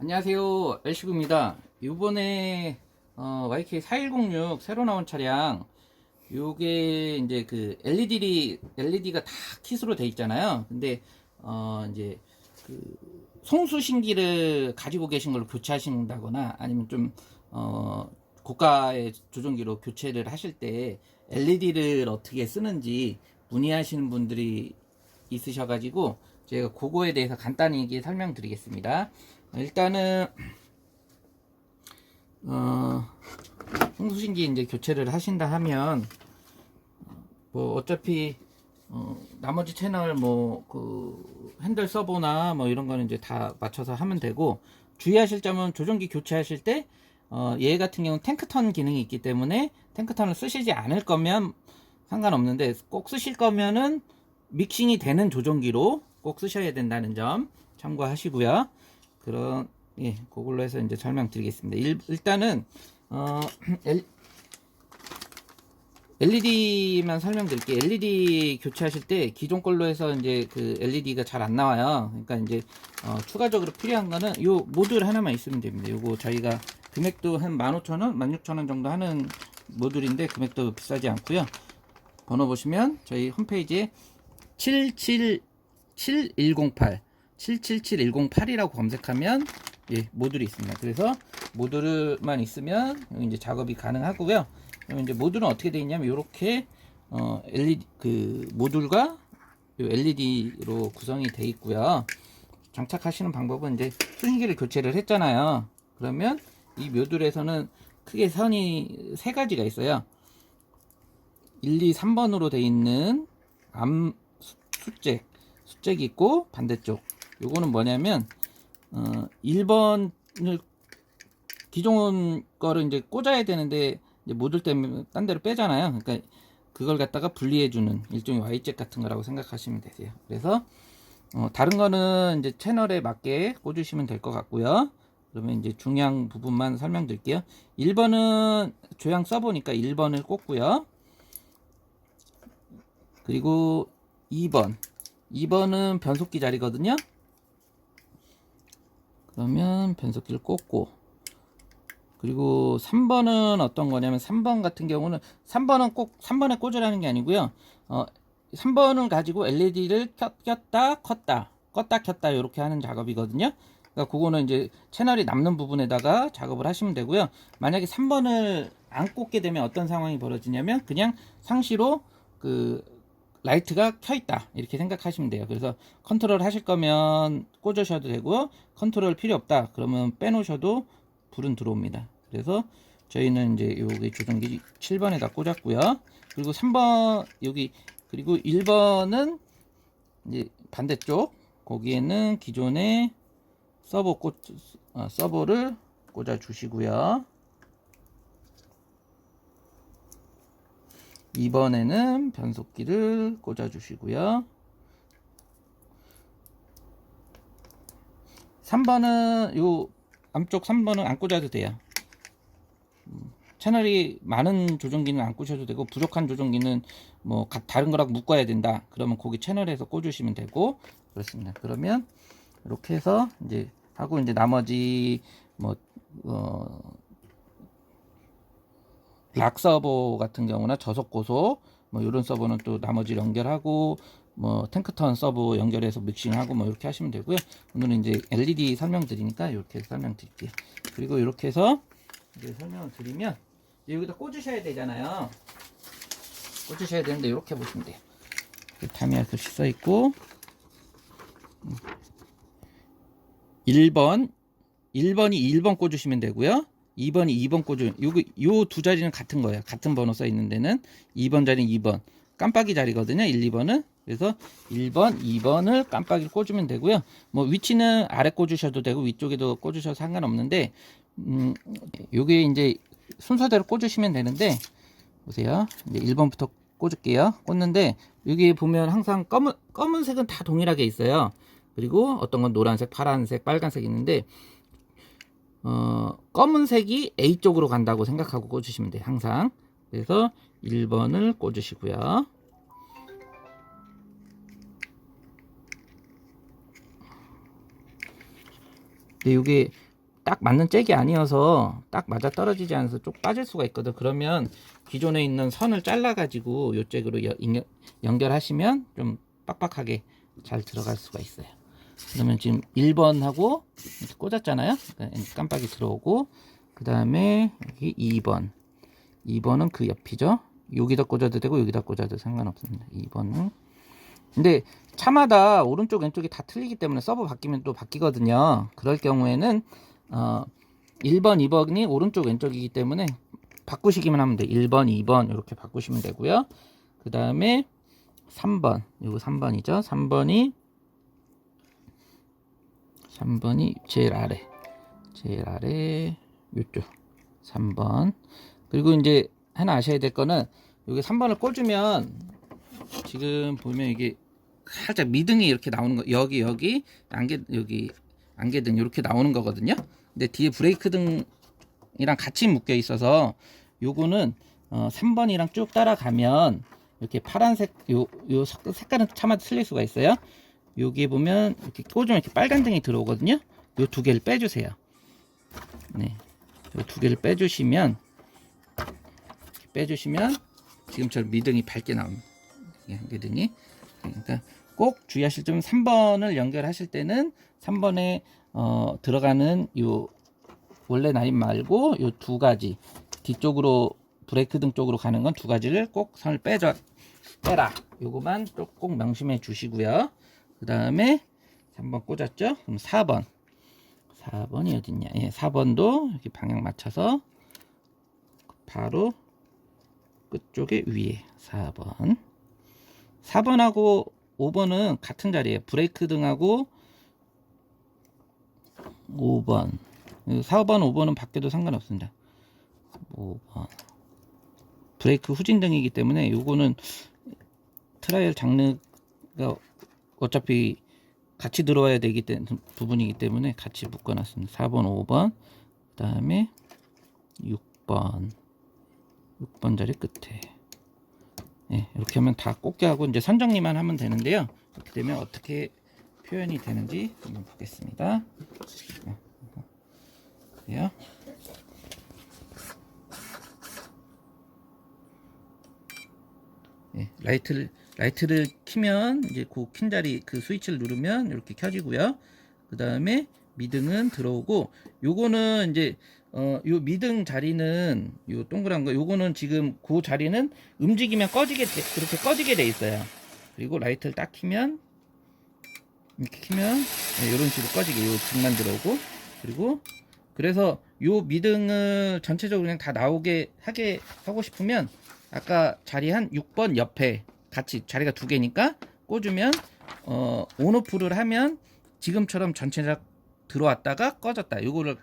안녕하세요. 엘시브입니다. 이번에 어, YK4106 새로 나온 차량 요게 이제 그 LED LED가 다 킷으로 돼 있잖아요. 근데 어 이제 그 송수신기를 가지고 계신 걸로 교체하신다거나 아니면 좀 어 고가의 조종기로 교체를 하실 때 LED를 어떻게 쓰는지 문의하시는 분들이 있으셔가지고 제가 그거에 대해서 간단히 설명드리겠습니다. 일단은 어 홍수신기 이제 교체를 하신다 하면 뭐 어차피 어, 나머지 채널 뭐 그 핸들 서버나 뭐 이런 거는 이제 다 맞춰서 하면 되고 주의하실 점은 조종기 교체하실 때 어, 얘 같은 경우는 탱크턴 기능이 있기 때문에 탱크턴을 쓰시지 않을 거면 상관없는데 꼭 쓰실 거면은 믹싱이 되는 조종기로 꼭 쓰셔야 된다는 점 참고하시고요. 그런 예, 그걸로 해서 이제 설명드리겠습니다. 일, 일단은 어 LED만 설명드릴게요. LED 교체하실 때 기존 걸로 해서 이제 그 LED가 잘 안 나와요. 그러니까 이제 어, 추가적으로 필요한 거는 요 모듈 하나만 있으면 됩니다. 요거 저희가 금액도 한 15,000원, 16,000원 정도 하는 모듈인데 금액도 비싸지 않고요. 번호 보시면 저희 홈페이지에 777108 777108이라고 검색하면 예, 모듈이 있습니다. 그래서 모듈만 있으면 이제 작업이 가능하고요. 그럼 이제 모듈은 어떻게 되어 있냐면 이렇게 어, LED 그 모듈과 요 LED로 구성이 되어 있고요. 장착하시는 방법은 이제 수신기를 교체를 했잖아요. 그러면 이 모듈에서는 크게 선이 세 가지가 있어요. 1, 2, 3번으로 되어 있는 암 수- 수잭, 수잭이 있고 반대쪽. 요거는 뭐냐면 어 1번을 기존 거를 이제 꽂아야 되는데 이제 모듈 때문에 딴 데로 빼잖아요. 그러니까 그걸 갖다가 분리해 주는 일종의 Y잭 같은 거라고 생각하시면 되세요. 그래서 어, 다른 거는 이제 채널에 맞게 꽂으시면 될 것 같고요. 그러면 이제 중요한 부분만 설명드릴게요. 1번은 조향 써보니까 1번을 꽂고요. 그리고 2번. 2번은 변속기 자리거든요. 그러면 변속기를 꽂고 그리고 3번은 어떤 거냐면 3번 같은 경우는 3번은 꼭 3번에 꽂으라는 게 아니고요. 어 3번을 가지고 LED를 꼈다 컸다 껐다 켰다 이렇게 하는 작업이거든요. 그러니까 그거는 이제 채널이 남는 부분에다가 작업을 하시면 되고요. 만약에 3번을 안 꽂게 되면 어떤 상황이 벌어지냐면 그냥 상시로 그 라이트가 켜 있다 이렇게 생각하시면 돼요. 그래서 컨트롤 하실 거면 꽂으셔도 되고요. 컨트롤 필요 없다 그러면 빼놓으셔도 불은 들어옵니다. 그래서 저희는 이제 여기 조종기 7번에다 꽂았고요. 그리고 3번 여기 그리고 1번은 이제 반대쪽 거기에는 기존의 서버 꽂 어, 서버를 꽂아 주시고요. 2번에는 변속기를 꽂아 주시고요. 3번은 요 앞쪽 3번은 안 꽂아도 돼요. 음, 채널이 많은 조종기는 안 꽂아도 되고 부족한 조종기는 뭐 가- 다른 거랑 묶어야 된다. 그러면 거기 채널에서 꽂으시면 되고 그렇습니다. 그러면 이렇게 해서 이제 하고 이제 나머지 뭐 어, 락 서버 같은 경우나 저속 고속 뭐 이런 서버는 또 나머지 연결하고 뭐 탱크턴 서버 연결해서 믹싱하고 뭐 이렇게 하시면 되고요. 오늘은 이제 LED 설명드리니까 이렇게 설명드릴게요. 그리고 이렇게 해서 이제 설명을 드리면 이제 여기다 꽂으셔야 되잖아요. 꽂으셔야 되는데 이렇게 보시면 돼요. 타미야 글씨 써 있고 1번 1번이 1번 꽂으시면 되고요. 2번이 2번 꽂으면 요거 요두 자리는 같은 거예요. 같은 번호 써 있는 데는 2번 자리는 2번. 깜빡이 자리거든요. 1, 2번은. 그래서 1번, 2번을 깜빡이를 꽂으면 되고요. 뭐 위치는 아래 꽂으셔도 되고 위쪽에도 꽂으셔도 상관없는데 음 요게 이제 순서대로 꽂으시면 되는데 보세요. 이제 1번부터 꽂을게요. 꽂는데 여기 보면 항상 검은 검은색은 다 동일하게 있어요. 그리고 어떤 건 노란색, 파란색, 빨간색 있는데 어, 검은색이 A 쪽으로 간다고 생각하고 꽂으시면 돼요. 항상. 그래서 1번을 꽂으시고요. 근데 이게 딱 맞는 잭이 아니어서 딱 맞아 떨어지지 않아서 쭉 빠질 수가 있거든. 그러면 기존에 있는 선을 잘라 가지고 요 잭으로 연결하시면 좀 빡빡하게 잘 들어갈 수가 있어요. 그러면 지금 1번하고 이렇게 꽂았잖아요. 그러니까 깜빡이 들어오고 그 다음에 여기 2번 2번은 그 옆이죠. 여기다 꽂아도 되고 여기다 꽂아도 상관없습니다. 2번은 근데 차마다 오른쪽 왼쪽이 다 틀리기 때문에 서버 바뀌면 또 바뀌거든요. 그럴 경우에는 어 1번, 2번이 오른쪽 왼쪽이기 때문에 바꾸시기만 하면 돼. 1번, 2번 이렇게 바꾸시면 되고요. 그 다음에 3번, 이거 3번이죠. 3번이 3번이 제일 아래, 제일 아래 요쪽 3번. 그리고 이제 하나 아셔야 될 거는 여기 3번을 꽂으면 지금 보면 이게 살짝 미등이 이렇게 나오는 거 여기 여기 안개 여기 안개등 이렇게 나오는 거거든요. 근데 뒤에 브레이크 등이랑 같이 묶여 있어서 요거는 어 3번이랑 쭉 따라가면 이렇게 파란색 요 요 색깔은 차마다 틀릴 수가 있어요. 여기 보면 이렇게 꽂으면 이렇게 빨간 등이 들어오거든요. 요두 개를 빼주세요. 네, 요두 개를 빼주시면 빼주시면 지금처럼 미등이 밝게 나옵니다. 이 한개등이 그러니까 꼭 주의하실 점은 3번을 연결하실 때는 3번에 어, 들어가는 요 원래 라인 말고 요 두 가지 뒤쪽으로 브레이크 등 쪽으로 가는 건 두 가지를 꼭 선을 빼줘 빼라 요거만 또꼭 명심해 주시고요 그 다음에 3번 꽂았죠? 그럼 4번. 4번이 어딨냐? 예 4번도 이렇게 방향 맞춰서 바로 끝쪽에 위에 4번. 4번하고 5번은 같은 자리에 브레이크 등하고 5번. 4번 5번은 바뀌어도 상관없습니다. 5번. 브레이크 후진등이기 때문에 요거는 트라이얼 장르가 어차피 같이 들어와야 되기 때문에 부분이기 때문에 같이 묶어놨습니다 4번 5번 그 다음에 6번 6번 자리 끝에 네, 이렇게 하면 다 꽂게 하고 이제 선정리만 하면 되는데요. 이렇게 되면 어떻게 표현이 되는지 한번 보겠습니다. 네, 그래요. 네, 라이트를 라이트를 키면 이제 그 킨 자리 그 스위치를 누르면 이렇게 켜지고요. 그 다음에 미등은 들어오고 요거는 이제 어, 요 미등 자리는 요 동그란 거 요거는 지금 그 자리는 움직이면 꺼지게 돼, 그렇게 꺼지게 돼 있어요. 그리고 라이트를 딱 키면 이렇게 키면 네, 이런 식으로 꺼지게 요 등만 들어오고 그리고 그래서 요 미등을 전체적으로 그냥 다 나오게 하게 하고 싶으면 아까 자리 한 6번 옆에 같이 자리가 두 개니까 꽂으면 어 온오프를 하면 지금처럼 전체 다 들어왔다가 꺼졌다. 요거를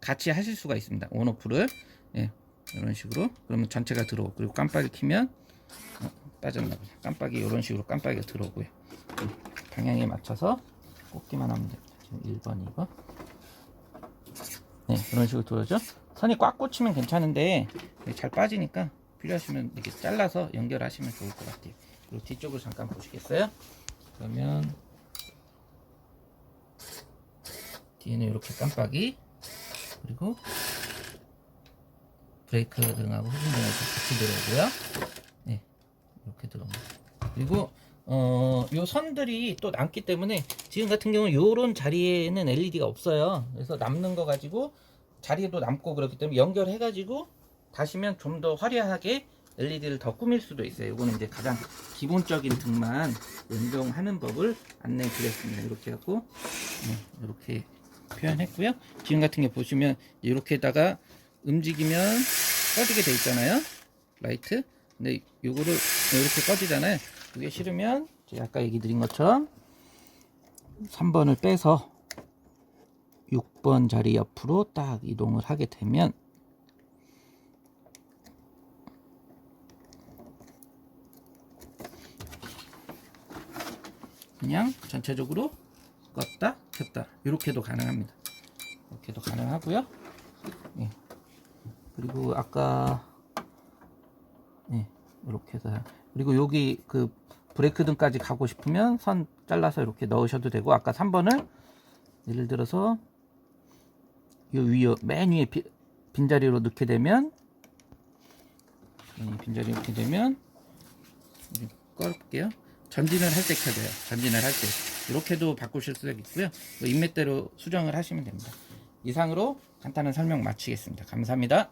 같이 하실 수가 있습니다. 온오프를 예, 이런 식으로 그러면 전체가 들어오고 그리고 깜빡이 키면 어, 빠졌나 보네. 깜빡이 이런 식으로 깜빡이가 들어오고요. 음, 방향에 맞춰서 꽂기만 하면 됩니다. 지금 1번, 2번. 네, 이런 식으로 들어오죠. 선이 꽉 꽂히면 괜찮은데 잘 빠지니까 필요하시면 이렇게 잘라서 연결하시면 좋을 것 같아요. 그리고 뒤쪽을 잠깐 보시겠어요? 그러면 뒤에는 이렇게 깜빡이 그리고 브레이크 등하고 후진 등하고 같이 들어오고요. 네, 이렇게 들어옵니다. 그리고 어, 요 선들이 또 남기 때문에 지금 같은 경우는 요런 자리에는 LED가 없어요. 그래서 남는 거 가지고 자리에도 남고 그렇기 때문에 연결해 가지고 다시면 좀 더 화려하게 LED를 더 꾸밀 수도 있어요. 이거는 이제 가장 기본적인 등만 연동하는 법을 안내해 드렸습니다. 이렇게 하고 네, 이렇게 표현했고요. 지금 같은 게 보시면 이렇게다가 움직이면 꺼지게 돼 있잖아요. 라이트. 근데 요거를 이렇게 꺼지잖아요. 그게 싫으면 아까 얘기 드린 것처럼 3번을 빼서 6번 자리 옆으로 딱 이동을 하게 되면 그냥 전체적으로 껐다 켰다 이렇게도 가능합니다 이렇게도 가능하고요 예. 그리고 아까 예, 이렇게 해서 그리고 여기 그 브레이크 등까지 가고 싶으면 선 잘라서 이렇게 넣으셔도 되고 아까 3번을 예를 들어서 요 위에 맨 위에 비- 빈자리로 넣게 되면 이 빈자리 넣게 되면 이제 꺼볼게요. 전진을 할 때 켜져요. 전진을 할 때. 이렇게도 바꾸실 수가 있고요. 뭐 인맥대로 수정을 하시면 됩니다. 이상으로 간단한 설명 마치겠습니다. 감사합니다.